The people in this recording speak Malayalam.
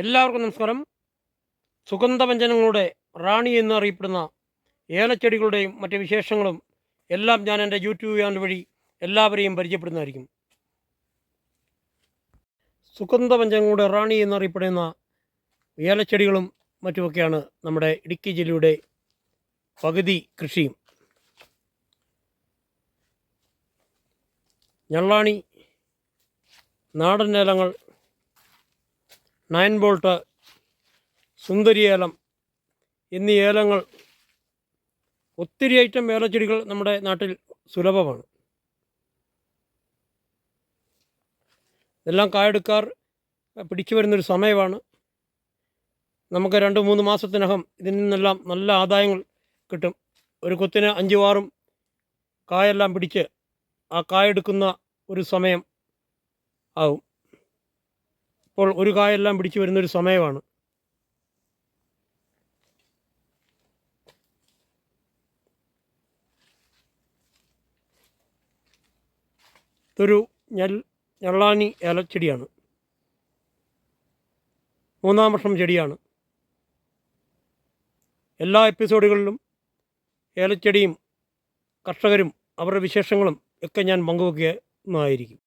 എല്ലാവർക്കും നമസ്കാരം. സുഗന്ധവ്യഞ്ജനങ്ങളുടെ റാണി എന്നറിയപ്പെടുന്ന ഏലച്ചെടികളുടെയും മറ്റു വിശേഷങ്ങളും എല്ലാം ഞാൻ എന്റെ യൂട്യൂബ് ചാനൽ വഴി എല്ലാവരെയും പരിചയപ്പെടുന്നതായിരിക്കും. സുഗന്ധവ്യഞ്ജനങ്ങളുടെ റാണി എന്നറിയപ്പെടുന്ന ഏലച്ചെടികളും മറ്റുമൊക്കെയാണ് നമ്മുടെ ഇടുക്കി ജില്ലയുടെ പകുതി കൃഷിയും. ഞള്ളാണി നാടൻ ഏലങ്ങൾ നയൻ ബോൾട്ട് സുന്ദരി ഏലം എന്നീ ഏലങ്ങൾ ഒത്തിരി ഐറ്റം ഏലച്ചെടികൾ നമ്മുടെ നാട്ടിൽ സുലഭമാണ്. ഇതെല്ലാം കായെടുക്കാർ പിടിച്ചു വരുന്നൊരു സമയമാണ്. നമുക്ക് രണ്ട് മൂന്ന് മാസത്തിനകം ഇതിൽ നിന്നെല്ലാം നല്ല ആദായങ്ങൾ കിട്ടും. ഒരു കൊത്തിന് അഞ്ചും ആറും കായെല്ലാം പിടിച്ച് ആ കായെടുക്കുന്ന ഒരു സമയം ആവും. ഇപ്പോൾ ഒരു കായെല്ലാം പിടിച്ചു വരുന്നൊരു സമയമാണ്. ഇതൊരു ഞൽ ഞള്ളാനി ഏലച്ചെടിയാണ് മൂന്നാം വർഷം ചെടിയാണ്. എല്ലാ എപ്പിസോഡുകളിലും ഏലച്ചെടിയും കർഷകരും അവരുടെ വിശേഷങ്ങളും ഒക്കെ ഞാൻ പങ്കുവെക്കുന്നതായിരിക്കും.